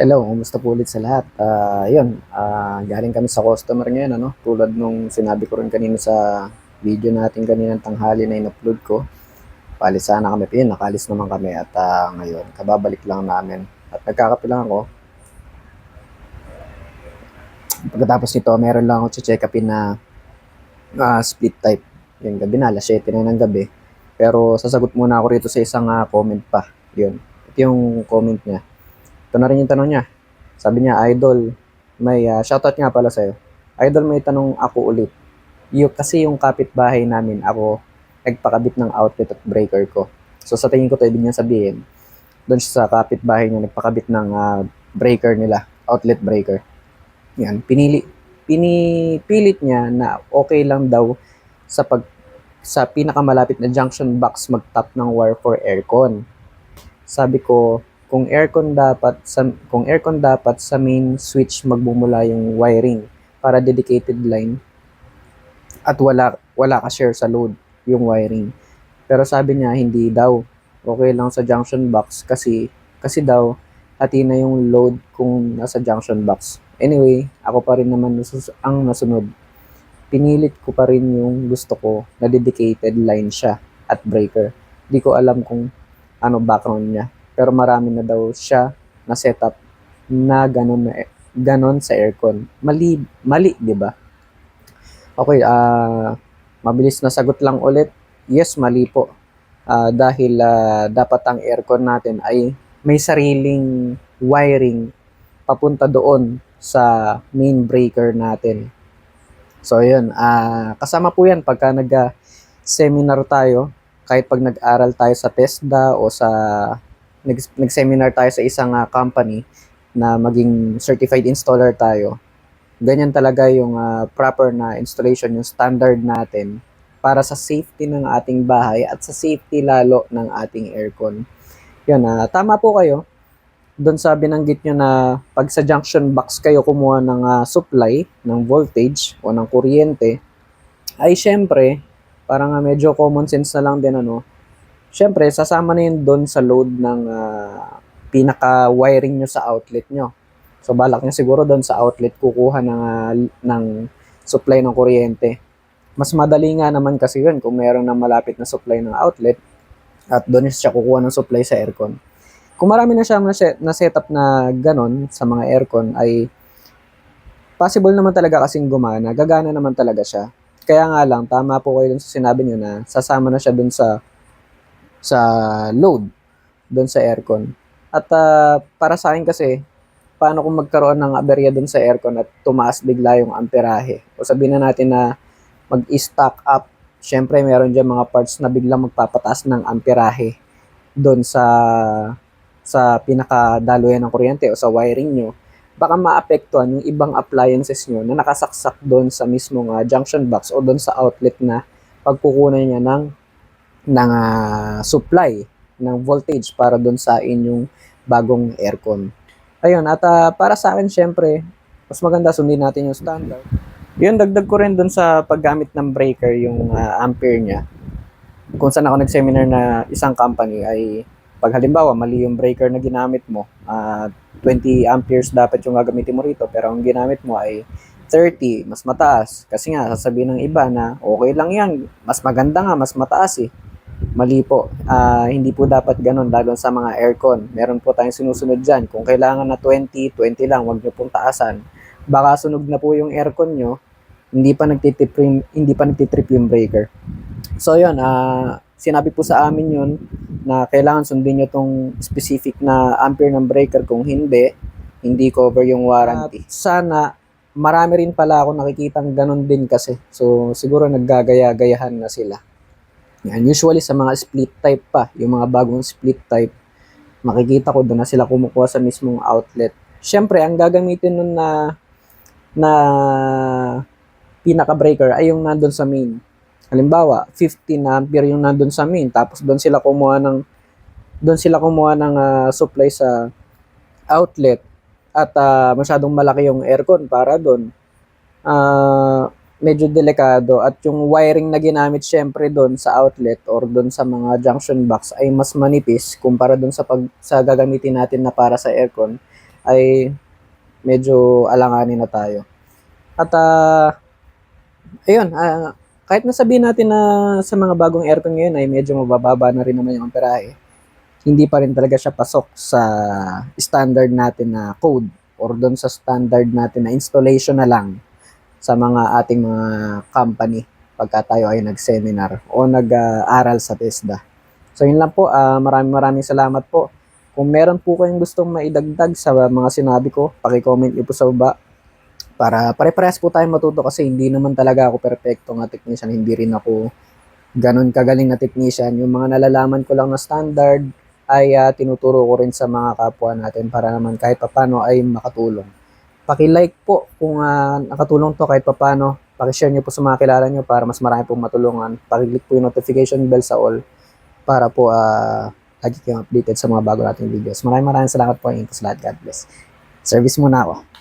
Hello, kumusta po ulit sa lahat? Ah, yun, ah, galing kami sa customer ngayon, ano? Tulad nung sinabi ko rin kanina sa video natin kanina ng tanghali na in-upload ko. Paalis sana kami, yun, nakalis naman kami at ah, ngayon, kababalik lang namin. At nagkakape lang ako. Pagkatapos nito, meron lang ako check upin na ah, split type. Yung gabi na, alas 7 na ng gabi. Pero sasagot muna ako rito sa isang ah, comment pa. Yun, ito yung comment niya. Ito na rin yung tanong niya. Sabi niya, Idol, may ah, shoutout nga pala sa'yo. Idol, may tanong ako ulit. Yung, kasi yung kapitbahay namin, ako nagpakabit ng outlet at breaker ko. So sa tingin ko to ibig niya sabihin, doon sa kapitbahay niya nagpakabit ng ah, breaker nila, outlet breaker. Yan, pinili pinipilit niya na okay lang daw sa pag sa pinakamalapit na junction box mag-tap ng wire for aircon. Sabi ko, kung aircon dapat sa kung aircon dapat sa main switch magbumula yung wiring para dedicated line at wala wala ka share sa load yung wiring. Pero sabi niya hindi daw. Okay lang sa junction box kasi kasi daw hati na yung load kung nasa junction box. Anyway, ako pa rin naman nasus- ang nasunod. Pinilit ko pa rin yung gusto ko na dedicated line siya at breaker. Di ko alam kung ano background niya pero marami na daw siya na setup na ganun na ganon sa aircon. Mali, mali, 'di ba? Okay, ah mabilis na sagot lang ulit. Yes, mali po. Ah, dahil ah, dapat ang aircon natin ay may sariling wiring papunta doon sa main breaker natin. So, yun. ah kasama po yan pagka nag-seminar tayo, kahit pag nag-aral tayo sa TESDA o sa nag-seminar tayo sa isang ah, company na maging certified installer tayo, ganyan talaga yung ah, proper na installation, yung standard natin para sa safety ng ating bahay at sa safety lalo ng ating aircon. Yun, ah, tama po kayo. Doon sa binanggit nyo na pag sa junction box kayo kumuha ng ah, supply, ng voltage o ng kuryente, ay syempre, parang ah, medyo common sense na lang din ano, syempre, sasama na yun doon sa load ng ah, pinaka-wiring nyo sa outlet nyo. So, balak nyo siguro doon sa outlet kukuha ng, ah, ng supply ng kuryente. Mas madali nga naman kasi yun kung meron ng malapit na supply ng outlet at doon siya kukuha ng supply sa aircon. Kung marami na siya na, set, na na ganon sa mga aircon ay possible naman talaga kasing gumana, gagana naman talaga siya. Kaya nga lang, tama po kayo dun sa sinabi nyo na sasama na siya dun sa sa load doon sa aircon. At ah, para sa akin kasi, paano kung magkaroon ng aberya doon sa aircon at tumaas bigla yung amperahe? O sabihin na natin na mag-stock up, syempre meron dyan mga parts na biglang magpapataas ng amperahe doon sa sa pinakadaluyan ng kuryente o sa wiring nyo, baka maapektuhan yung ibang appliances nyo na nakasaksak doon sa mismong ah, junction box o doon sa outlet na pagkukunan niya ng ng ah, supply ng voltage para doon sa inyong bagong aircon. Ayun, at ah, para sa akin syempre, mas maganda sundin natin yung standard. Yun, dagdag ko rin doon sa paggamit ng breaker yung ah, ampere niya. Kung saan ako nag-seminar na isang company ay pag halimbawa mali yung breaker na ginamit mo, ah, 20 amperes dapat yung gagamitin mo rito pero ang ginamit mo ay 30, mas mataas. Kasi nga, sasabihin ng iba na okay lang yan, mas maganda nga, mas mataas eh. Mali po. Ah, hindi po dapat ganun, lalo sa mga aircon. Meron po tayong sinusunod dyan. Kung kailangan na 20, 20 lang, wag nyo pong taasan. Baka sunog na po yung aircon nyo, hindi pa nagtitrip yung, hindi pa nagtitrip yung breaker. So yun, ah, sinabi po sa amin yun na kailangan sundin nyo tong specific na ampere ng breaker. Kung hindi, hindi cover yung warranty. sana marami rin pala ako nakikitang ganun din kasi. So, siguro naggagaya-gayahan na sila. Yan, usually sa mga split type pa, yung mga bagong split type, makikita ko doon na sila kumukuha sa mismong outlet. Siyempre, ang gagamitin nun na na pinaka-breaker ay yung nandun sa main. Halimbawa, 15 ampere yung nandun sa main, tapos doon sila kumuha ng doon sila kumuha ng ah, supply sa outlet at ah, masyadong malaki yung aircon para doon. Ah, medyo delikado at yung wiring na ginamit syempre doon sa outlet or doon sa mga junction box ay mas manipis kumpara doon sa pag sa gagamitin natin na para sa aircon. ay medyo alanganin na tayo. At ah, ayun, ah, kahit nasabihin natin na sa mga bagong aircon ngayon ay medyo mabababa na rin naman yung amperahe, hindi pa rin talaga siya pasok sa standard natin na code or doon sa standard natin na installation na lang sa mga ating mga company pagka tayo ay nag-seminar o nag-aral sa TESDA. So yun lang po, ah, maraming maraming salamat po. Kung meron po kayong gustong maidagdag sa mga sinabi ko, paki-comment niyo po sa baba para pare-parehas po tayong matuto kasi hindi naman talaga ako perfecto nga technician, hindi rin ako ganun kagaling na technician. Yung mga nalalaman ko lang na standard ay ah, tinuturo ko rin sa mga kapwa natin para naman kahit papano ay makatulong. Paki-like po kung ah, nakatulong to kahit papano. Paki-share niyo po sa mga kilala niyo para mas marami pong matulungan. Paki-click po yung notification bell sa all para po ah lagi kayong updated sa mga bago nating videos. Maraming maraming salamat po. Ingat sa lahat. God bless. Service muna ako.